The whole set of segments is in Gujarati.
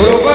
서로가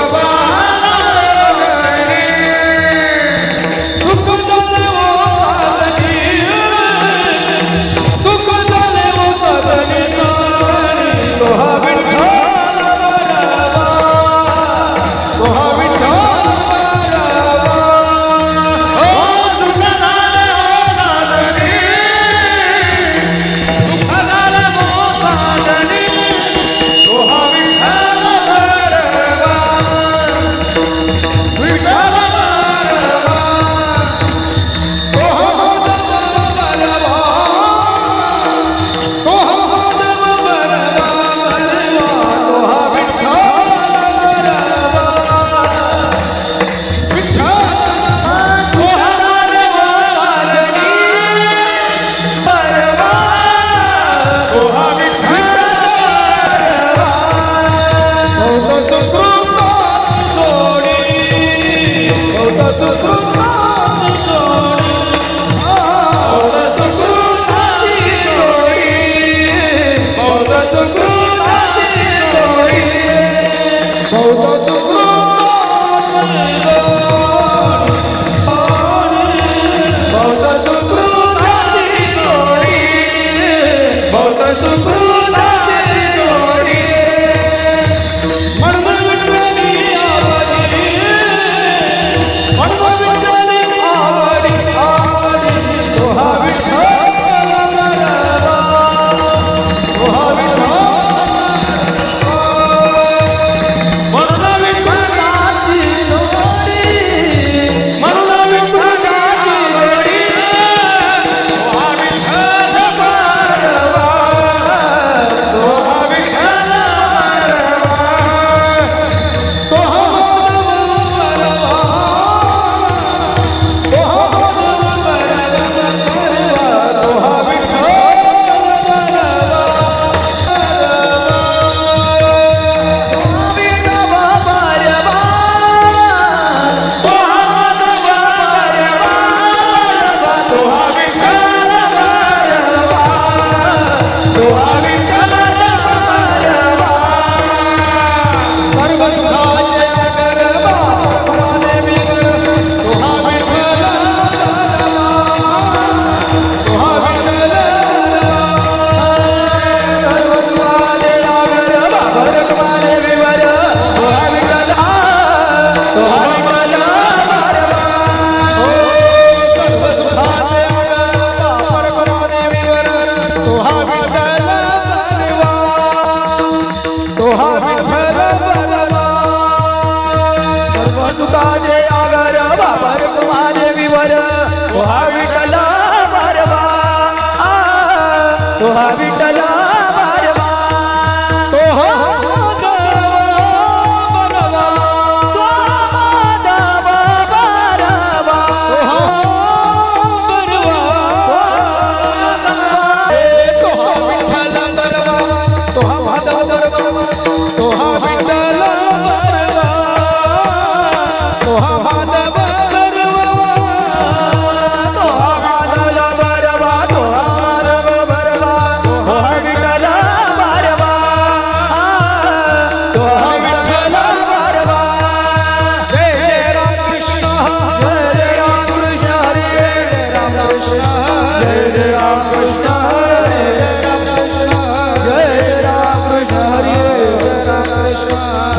तो हा विठ्ठला.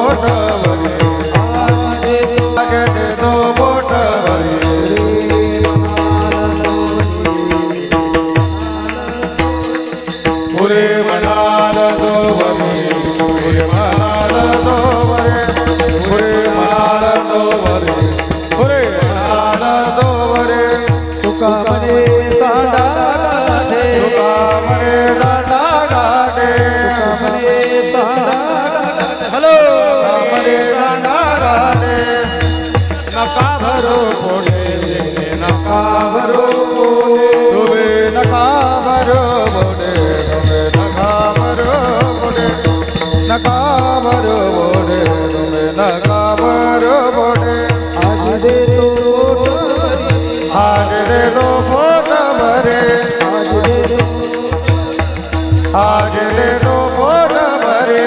Oh, no. नारद નકાબર બોડે તમે નકાબર બોડે. આજ દે તો આજ દે ભરે. આજ તો ફોટ ભરે.